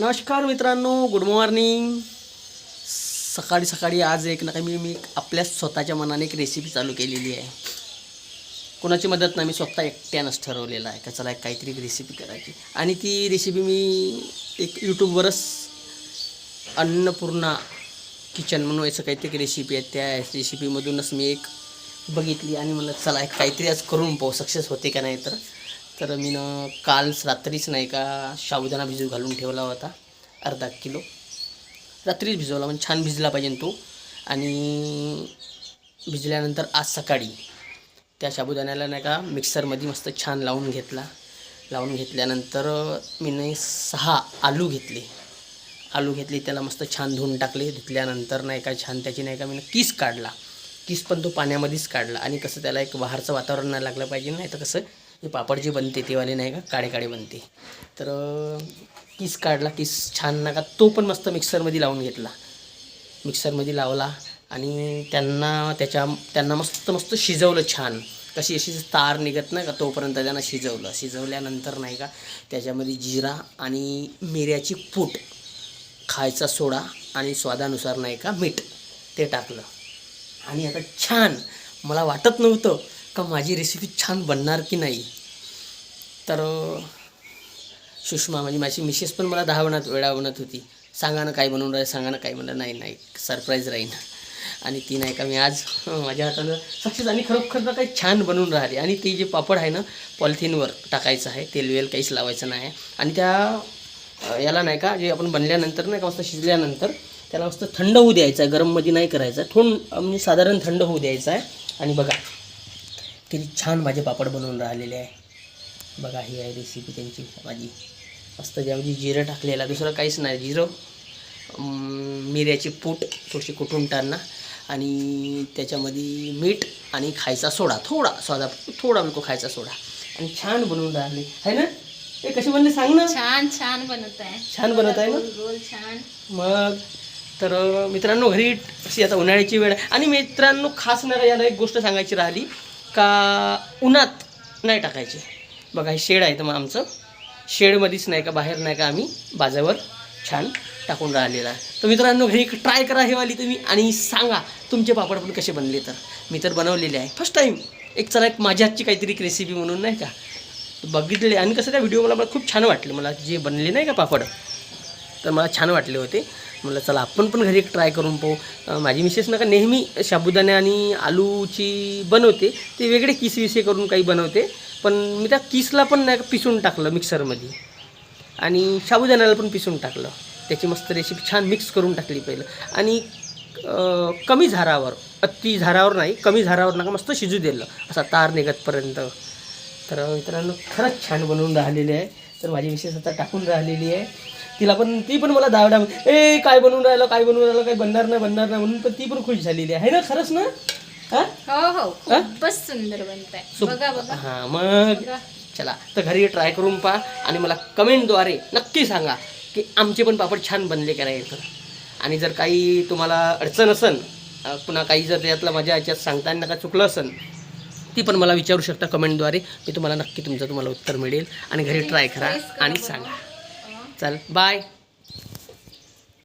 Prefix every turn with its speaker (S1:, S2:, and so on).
S1: नमस्कार मित्रांनो good morning सकाळी सकाळी आज एक ना काही मी मी आपल्या स्वतःच्या मनाने एक रेसिपी चालू केलेली आहे. कोणाची मदत नाही मी स्वतः एकट्यानंच ठरवलेलं आहे का चला एक काहीतरी रेसिपी करायची. आणि ती रेसिपी मी एक यूट्यूबवरच अन्नपूर्णा किचन म्हणून याचं काहीतरी रेसिपी आहे. त्या रेसिपीमधूनच मी एक बघितली आणि मला चला एक काहीतरी आज करून पाहू सक्सेस होते का नाही तर. तर मी ना काल रात्रीच नाही का साबुदाणा भिजू घालून ठेवला होता अर्धा किलो. रात्रीच भिजवला म्हणजे छान भिजला पाहिजे तो. आणि भिजल्यानंतर आज सकाळी त्या साबुदाण्याला नाही का मिक्सरमध्ये मस्त छान लावून घेतला. लावून घेतल्यानंतर मी नाही सहा आलू घेतले. आलू घेतले त्याला मस्त छान धुवून टाकले. धुतल्यानंतर नाही का छान त्याची नाही का मी किस काढला. किस पण तो पाण्यामध्येच काढला. आणि कसं त्याला एक बाहेरचं वातावरण नाही लागलं पाहिजे नाही तर कसं जे पापड जे बनते तेवाले नाही का? काळे काळे बनते. तर किस काढला किस छान नका तो पण मस्त मिक्सरमध्ये लावून घेतला. मिक्सरमध्ये लावला आणि त्यांना त्याच्या त्यांना मस्त मस्त शिजवलं छान. कशी अशी तार निघत नाही का तोपर्यंत त्यांना शिजवलं. शिजवल्यानंतर नाही का त्याच्यामध्ये जिरा आणि मिऱ्याची पूट खायचा सोडा आणि स्वादानुसार नाही का मीठ ते टाकलं. आणि आता छान मला वाटत नव्हतं का माझी रेसिपी छान बनणार की नाही. तर सुषमा म्हणजे माझी मिसेस पण मला दहा वणात वेळा म्हणत होती. सांगा ना काय बनवून राहील सांगा ना काय म्हणलं नाही नाही सरप्राईज राहीन. आणि ती नाही का मी आज माझ्या हातानं सक्सेस आणि खरोखर ना काही छान बनवून राहिली. आणि ते जे पापड आहे ना पॉलिथिनवर टाकायचं आहे तेल वेल काहीच लावायचं नाही आहे. आणि त्या याला नाही का जे आपण बनल्यानंतर नाही का मस्त शिजल्यानंतर त्याला मस्त थंड होऊ द्यायचं आहे. गरममध्ये नाही करायचं आहे. थोड म्हणजे साधारण थंड होऊ द्यायचं आहे. आणि बघा किती छान माझे पापड बनवून राहिलेले आहे. बघा ही आहे रेसिपी त्यांची. माझी मस्त ज्यामध्ये जिरं टाकलेलं दुसरं काहीच नाही. जिरं मिऱ्याची पूट थोडीशी कुटून टाकणं आणि त्याच्यामध्ये मीठ आणि खायचा सोडा थोडा स्वादा थोडा बिलकुल खायचा सोडा. आणि छान बनवून राहिले. आहे ना? हे कशी बनले सांग ना.
S2: छान छान बनत आहे.
S1: छान बनत आहे ना?
S2: गोल छान.
S1: मग तर मित्रांनो घरी अशी आता उन्हाळ्याची वेळ आहे. आणि मित्रांनो खास ना याला एक गोष्ट सांगायची राहिली. का उन्हात नाही टाकायची. बघा हे शेड आहे तर मग आमचं. शेडमध्येच नाही का बाहेर नाही का आम्ही बाजावर छान टाकून राहिलेला आहे. तर मित्रांनो घरी ट्राय करा हे वाली तुम्ही आणि सांगा तुमचे पापड पण कसे बनले तर. मी तर बनवलेले आहे. फर्स्ट टाईम एक चला एक माझ्या हातची काहीतरी रेसिपी म्हणून नाही का. बघितले आणि कसं त्या व्हिडिओ मला मला खूप छान वाटले. मला जे बनले नाही का पापड तर मला छान वाटले होते. म्हटलं चला आपण पण घरी एक ट्राय करून पाहू. माझी मिसेस नका नेहमी साबुदाणे आणि आलूची बनवते. ते वेगळे किसविसे करून काही बनवते. पण मी त्या किसला पण नाही का पिसून टाकलं मिक्सरमध्ये. आणि साबुदाण्याला पण पिसून टाकलं. त्याची मस्त रेसिपी छान मिक्स करून टाकली पहिलं. आणि कमी झारावर अति झारावर नाही कमी झारावर नका मस्त शिजू दिलं. असा तार निघतपर्यंत. तर मित्रांनो खरंच छान बनवून राहिलेली आहे. तर माझी विशेष आता टाकून राहिलेली आहे. तिला पण ती पण मला दावडा ए काय बनवून राहिलं काय बनवून राहिलं काय बनणार नाही बनणार नाही म्हणून पण ती पण खुश झालेली आहे ना? खरंच ना?
S2: हो? हो खूपच सुंदर बनत आहे बघा बघा.
S1: हां मग
S2: बघा.
S1: चला तर घरी ट्राय करून पहा आणि मला कमेंटद्वारे नक्की सांगा की आमचे पण पापड छान बनले का नाही. तर आणि जर काही तुम्हाला अडचण असन अ, पुन्हा काही जर त्यातलं माझ्या याच्यात सांगताना का चुकलं असन ती पण मला विचारू शकता कमेंटद्वारे मी तुम्हाला नक्की तुमचं तुम्हाला उत्तर मिळेल. आणि घरी ट्राय करा आणि सांगा. चल बाय